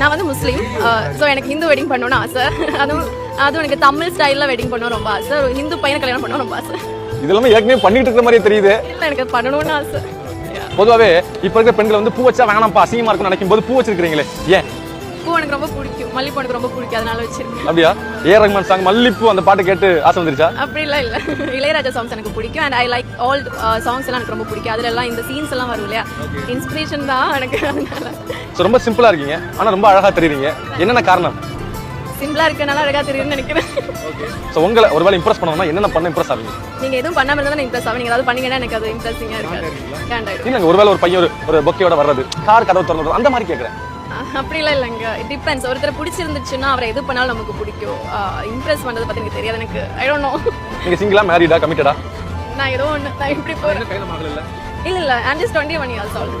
நான் வந்து முஸ்லீம். ஸோ எனக்கு ஹிந்து வெட்டிங் பண்ணணும்னு ஆசை. அதுவும் அதுவும் எனக்கு தமிழ் ஸ்டைலில் வெட்டிங் பண்ணணும் ரொம்ப ஆசை. ஒரு ஹிந்து பையனை கல்யாணம் பண்ணணும் ரொம்ப ஆசை. இதெல்லாம் ஏற்கனவே பண்ணிட்டு இருக்கிற மாதிரியே தெரியுது. இல்லை எனக்கு பண்ணணும்னு ஆசை. பொதுவாகவே இப்போ இருக்கிற பெண்கள் வந்து பூ வச்சா வேணாம்ப்பா அசிங்கமா இருக்கும்னு நினைக்கும் போது பூ வச்சிருக்கீங்களே ஏன்? பூ எனக்கு ரொம்ப பிடிக்கும். மல்லிப்பூ எனக்கு ரொம்ப பிடிக்கும். அதனால வச்சிருக்கேன். அப்படியா? ஏ ரஹ்மான் சாங் மல்லிப்பூ அந்த பாட்டு கேட்டு ஆசை வந்துருச்சா? அப்படிலாம் இல்லை. இளையராஜா சாங்ஸ் எனக்கு பிடிக்கும். And I like all songs எல்லாம் எனக்கு ரொம்ப பிடிக்கும். அதுல எல்லாம் இந்த சீன்ஸ் எல்லாம் வரும் இல்லையா? இன்ஸ்பிரேஷன் தான் எனக்கு. அதனால. ஸோ ரொம்ப சிம்பிளா இருக்கீங்க. ஆனா ரொம்ப அழகா தெரியுறீங்க. என்னென்ன காரணம்? சிம்பிளா இருக்கனால அழகா தெரியும்னு நினைக்கிறேன். ஸோ உங்களை ஒருவேளை இம்ப்ரெஸ் பண்ணணும்னா என்னென்ன பண்ண இம்ப்ரெஸ் ஆவீங்க? நீங்க எதுவும் பண்ணாம இருந்தா இம்ப்ரெஸ் ஆகும் நீங்க ஏதாவது பண்ணீங்கன்னா எனக்கு அது இம்ப்ரெஸிங்கா இருக்காது. இல்லைங்க ஒருவேளை ஒரு பையன் ஒரு ஒரு பொக்கையோட வர்றது கார் கதவு திறந்து அந்த மாதிரி கேட்குறேன் அப்படிலாம் இல்லைங்க. இட் டிபெண்ட்ஸ் ஒருத்தர் பிடிச்சிருந்துச்சுன்னா அவரை எது பண்ணாலும் நமக்கு பிடிக்கும். இம்ப்ரெஸ் பண்றது பத்தி எனக்கு தெரியாது. எனக்கு ஐ டோன்ட் நோ நீங்க சிங்கிளா மேரிடா கமிட்டடா நான் ஏதோ ஒன்று நான் இப்படி மகள் இல்லை? இல்ல I'm just twenty one years all